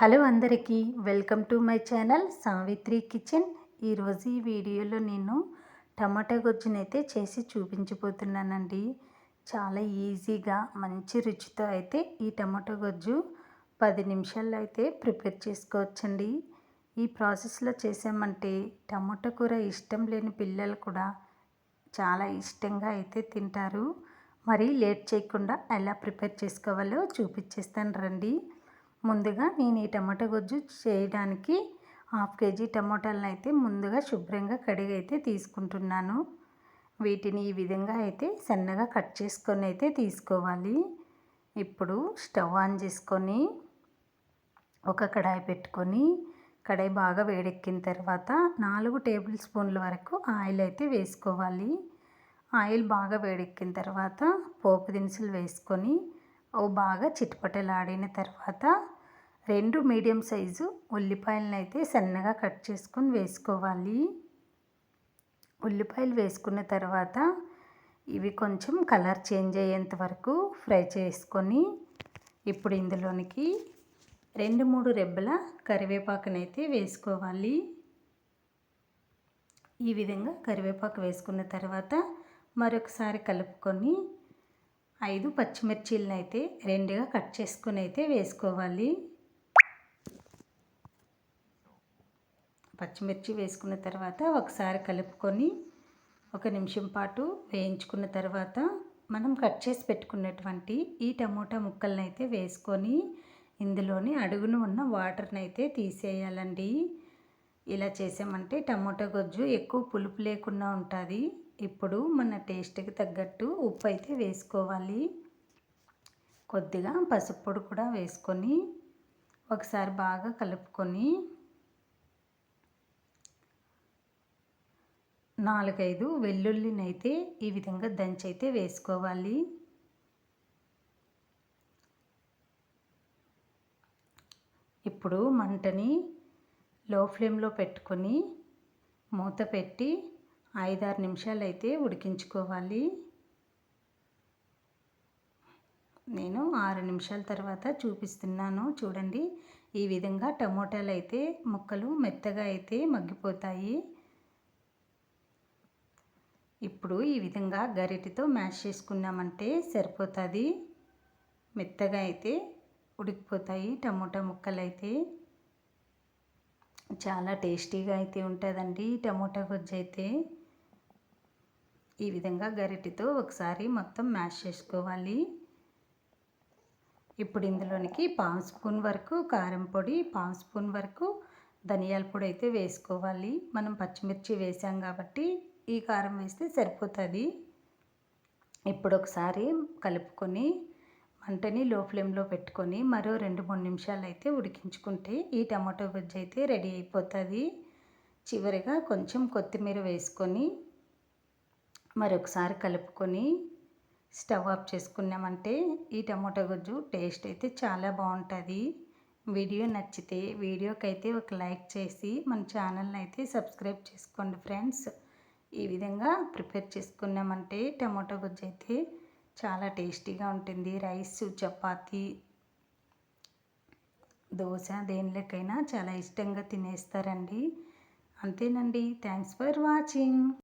Hello అందరికీ welcome to my channel Savitri kitchen. ఈరోజు ఈ వీడియోలో నేను టమాటా గొజ్జునైతే చేసి చూపించబోతున్నానండి. చాలా ఈజీగా మంచి రుచితో అయితే ఈ టమాటా గొజ్జు పది నిమిషాల్లో అయితే ప్రిపేర్ చేసుకోవచ్చండి. ఈ ప్రాసెస్లో చేసామంటే టమాటా కూర ఇష్టం లేని పిల్లలు కూడా చాలా ఇష్టంగా అయితే తింటారు. మరి లేట్ చేయకుండా ఎలా ప్రిపేర్ చేసుకోవాలో చూపించేస్తాను రండి. ముందుగా నేను ఈ టమాటా గుజ్జు చేయడానికి హాఫ్ కేజీ టమాటాలను అయితే ముందుగా శుభ్రంగా కడిగి అయితే తీసుకుంటున్నాను. వీటిని ఈ విధంగా అయితే సన్నగా కట్ చేసుకొని అయితే తీసుకోవాలి. ఇప్పుడు స్టవ్ ఆన్ చేసుకొని ఒక కడాయి పెట్టుకొని కడాయి బాగా వేడెక్కిన తర్వాత నాలుగు టేబుల్ స్పూన్ల వరకు ఆయిల్ అయితే వేసుకోవాలి. ఆయిల్ బాగా వేడెక్కిన తర్వాత పోపు దినుసులు వేసుకొని అవి బాగా చిటపటలాడిన తర్వాత రెండు మీడియం సైజు ఉల్లిపాయలను అయితే సన్నగా కట్ చేసుకొని వేసుకోవాలి. ఉల్లిపాయలు వేసుకున్న తర్వాత ఇవి కొంచెం కలర్ చేంజ్ అయ్యేంత వరకు ఫ్రై చేసుకొని ఇప్పుడు ఇందులోనికి రెండు మూడు రెబ్బల కరివేపాకునైతే వేసుకోవాలి. ఈ విధంగా కరివేపాకు వేసుకున్న తర్వాత మరొకసారి కలుపుకొని ఐదు పచ్చిమిర్చీలను అయితే రెండుగా కట్ చేసుకుని అయితే వేసుకోవాలి. పచ్చిమిర్చి వేసుకున్న తర్వాత ఒకసారి కలుపుకొని ఒక నిమిషం పాటు వేయించుకున్న తర్వాత మనం కట్ చేసి పెట్టుకున్నటువంటి ఈ టమోటా ముక్కలను అయితే వేసుకొని ఇందులోని అడుగున ఉన్న వాటర్ని అయితే తీసేయాలండి. ఇలా చేసామంటే టమోటా గొజ్జు ఎక్కువ పులుపు లేకుండా ఉంటుంది. ఇప్పుడు మన టేస్ట్కి తగ్గట్టు ఉప్పు అయితే వేసుకోవాలి. కొద్దిగా పసుపు పొడి కూడా వేసుకొని ఒకసారి బాగా కలుపుకొని నాలుగైదు వెల్లుల్లిని అయితే ఈ విధంగా దంచి అయితే వేసుకోవాలి. ఇప్పుడు మంటని లో ఫ్లేమ్లో పెట్టుకొని మూత పెట్టి ఐదారు నిమిషాలు అయితే ఉడికించుకోవాలి. నేను ఆరు నిమిషాల తర్వాత చూపిస్తున్నాను. చూడండి ఈ విధంగా టమోటాలు అయితే ముక్కలు మెత్తగా అయితే మగ్గిపోతాయి. ఇప్పుడు ఈ విధంగా గరిటితో మ్యాష్ చేసుకున్నామంటే సరిపోతుంది. మెత్తగా అయితే ఉడికిపోతాయి. టమోటా ముక్కలు అయితే చాలా టేస్టీగా అయితే ఉంటుందండి టమోటా గుజ్జు అయితే ఈ విధంగా గరిటితో ఒకసారి మొత్తం మ్యాష్ చేసుకోవాలి. ఇప్పుడు ఇందులోనికి పావు స్పూన్ వరకు కారం పొడి పావు స్పూన్ వరకు ధనియాల పొడి అయితే వేసుకోవాలి. మనం పచ్చిమిర్చి వేసాం కాబట్టి ఈ కారం వేస్తే సరిపోతుంది. ఇప్పుడు ఒకసారి కలుపుకొని మంటని లో ఫ్లేమ్లో పెట్టుకొని మరో రెండు మూడు నిమిషాలు అయితే ఉడికించుకుంటే ఈ టమాటో గుజ్జు అయితే రెడీ అయిపోతుంది. చివరిగా కొంచెం కొత్తిమీర వేసుకొని మరొకసారి కలుపుకొని స్టవ్ ఆఫ్ చేసుకున్నామంటే ఈ టమాటో గుజ్జు టేస్ట్ అయితే చాలా బాగుంటుంది. వీడియో నచ్చితే వీడియోకి అయితే ఒక లైక్ చేసి మన ఛానల్ని అయితే సబ్స్క్రైబ్ చేసుకోండి ఫ్రెండ్స్. ఈ విధంగా ప్రిపేర్ చేసుకున్నామంటే టమాటో గుజ్జు అయితే చాలా టేస్టీగా ఉంటుంది. రైస్ చపాతి దోశ దేనిలోకైనా చాలా ఇష్టంగా తినేస్తారండి. అంతేనండి. Thanks for watching.